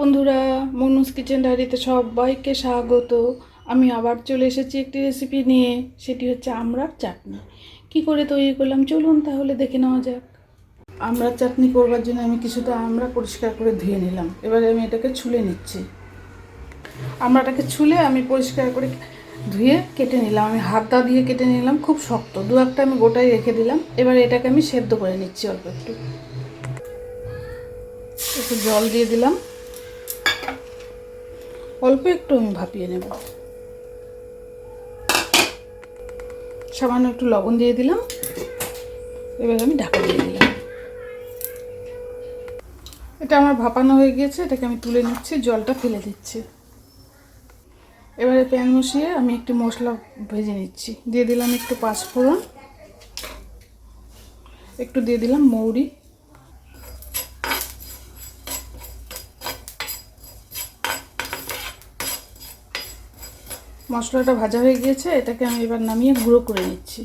বন্ধুরা মনুস কিচেন ডায়েরিতে সবাইকে স্বাগত। আমি আবার চলে এসেছি একটি রেসিপি নিয়ে, সেটি হচ্ছে আমড়ার চাটনি। কি করে তৈরি করলাম? চলুন তাহলে দেখে নেওয়া যাক। আমড়ার চাটনি করবার জন্য আমি কিছুটা আমড়া পরিষ্কার করে ধুয়ে নিলাম। এবারে আমি এটাকে ছুলে নিচ্ছি। আমড়াটাকে ছুলে আমি পরিষ্কার করে ধুয়ে কেটে নিলাম। আমি হাতটা দিয়ে কেটে নিলাম, খুব শক্ত। দু একটা আমি গোটাই রেখে দিলাম। এবার এটাকে আমি সেদ্ধ করে নিচ্ছি অল্প একটু। একটু জল দিয়ে দিলাম। অল্প একটু আমি ভাপিয়ে নেব। সামান্য একটু লবণ দিয়ে দিলাম। এবার আমি ঢাকা দিয়ে দিলাম। এটা আমার ভাপানো হয়ে গিয়েছে, এটাকে আমি তুলে নিচ্ছি, জলটা ফেলে দিচ্ছি। এবারে প্যান বসিয়ে আমি একটু মশলা ভেজে নিচ্ছি। দিয়ে দিলাম একটু পাঁচফোড়ন, একটু দিয়ে দিলাম মৌরি। মশলাটা ভাজা হয়ে গিয়েছে, এটাকে আমি এবার নামিয়ে গুঁড়ো করে নিচ্ছি।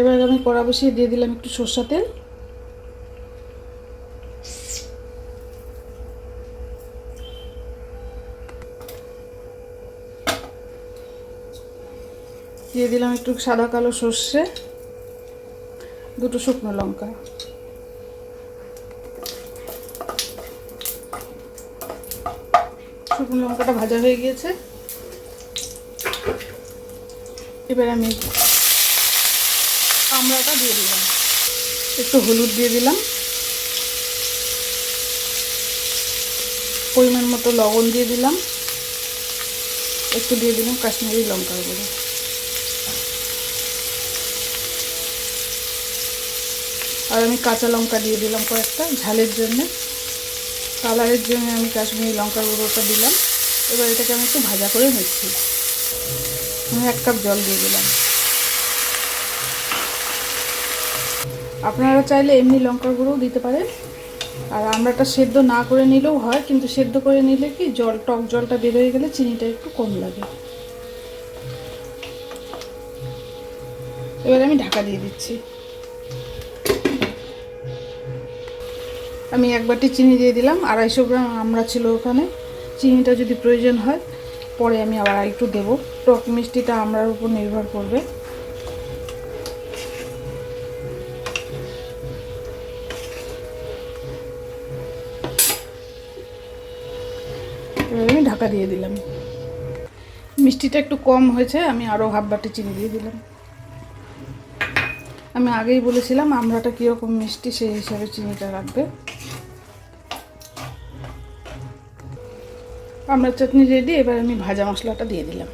এবার আমি কড়া বসিয়ে দিয়ে দিলাম একটু সর্ষা তেল। দিয়ে দিলাম একটু সাদা কালো সর্ষে, দুটো শুকনো লঙ্কা। শুকনো লঙ্কাটা ভাজা হয়ে গিয়েছে। এবার আমি আমড়াটা দিয়ে দিলাম। একটু হলুদ দিয়ে দিলাম। পরিমাণ মতো লবণ দিয়ে দিলাম। একটু দিয়ে দিলাম কাশ্মীরি লঙ্কার গুঁড়ো। আর আমি কাঁচা লঙ্কা দিয়ে দিলাম কয়েকটা ঝালের জন্য। কালারের জন্য আমি কাশ্মীরি লঙ্কার গুঁড়োটা দিলাম। এবার এটাকে আমি একটু ভাজা করে নিচ্ছি। আমি এক কাপ জল দিয়ে দিলাম। আপনারা চাইলে এমনি লঙ্কার গুঁড়োও দিতে পারেন। আর আমরাটা সেদ্ধ না করে নিলেও হয়, কিন্তু সেদ্ধ করে নিলে কি জল, টক জলটা বের হয়ে গেলে চিনিটা একটু কম লাগে। এবার আমি ঢাকা দিয়ে দিচ্ছি। আমি এক বাটি চিনি দিয়ে দিলাম, আড়াইশো গ্রাম আমরা ছিল ওখানে। চিনিটা যদি প্রয়োজন হয় পরে আমি আবার একটু দেবো। টক মিষ্টিটা আমরার উপর নির্ভর করবে। এবার আমি ঢাকা দিয়ে দিলাম। মিষ্টিটা একটু কম হয়েছে, আমি আরও হাফ বাটি চিনি দিয়ে দিলাম। আমি আগেই বলেছিলাম, আমরাটা কীরকম মিষ্টি সেই হিসাবে চিনিটা রাখবে। আমরা চাটনি রেডি এবার আমি ভাজা মশলাটা দিয়ে দিলাম।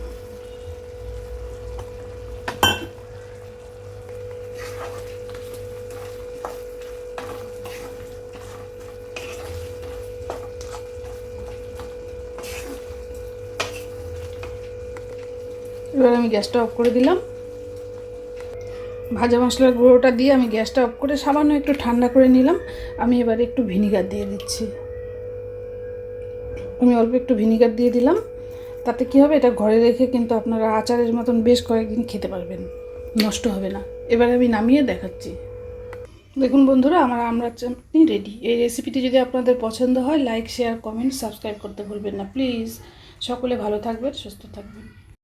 এবার আমি গ্যাসটা অফ করে দিলাম। ভাজা মশলার গুঁড়োটা দিয়ে আমি গ্যাসটা অফ করে সামান্য একটু ঠান্ডা করে নিলাম। আমি এবারে একটু ভিনিগার দিয়ে দিচ্ছি। আমি অল্প একটু ভিনিগার দিয়ে দিলাম। তাতে কী হবে? এটা ঘরে রেখে কিন্তু আপনারা আচারের মতন বেশ কয়েকদিন খেতে পারবেন। নষ্ট হবে না। এবার আমি নামিয়ে দেখাচ্ছি। দেখুন বন্ধুরা, আমার আমরা চাটনি রেডি এই রেসিপিটি যদি আপনাদের পছন্দ হয় লাইক শেয়ার কমেন্ট সাবস্ক্রাইব করতে ভুলবেন না। প্লিজ সকলে ভালো থাকবেন, সুস্থ থাকবেন।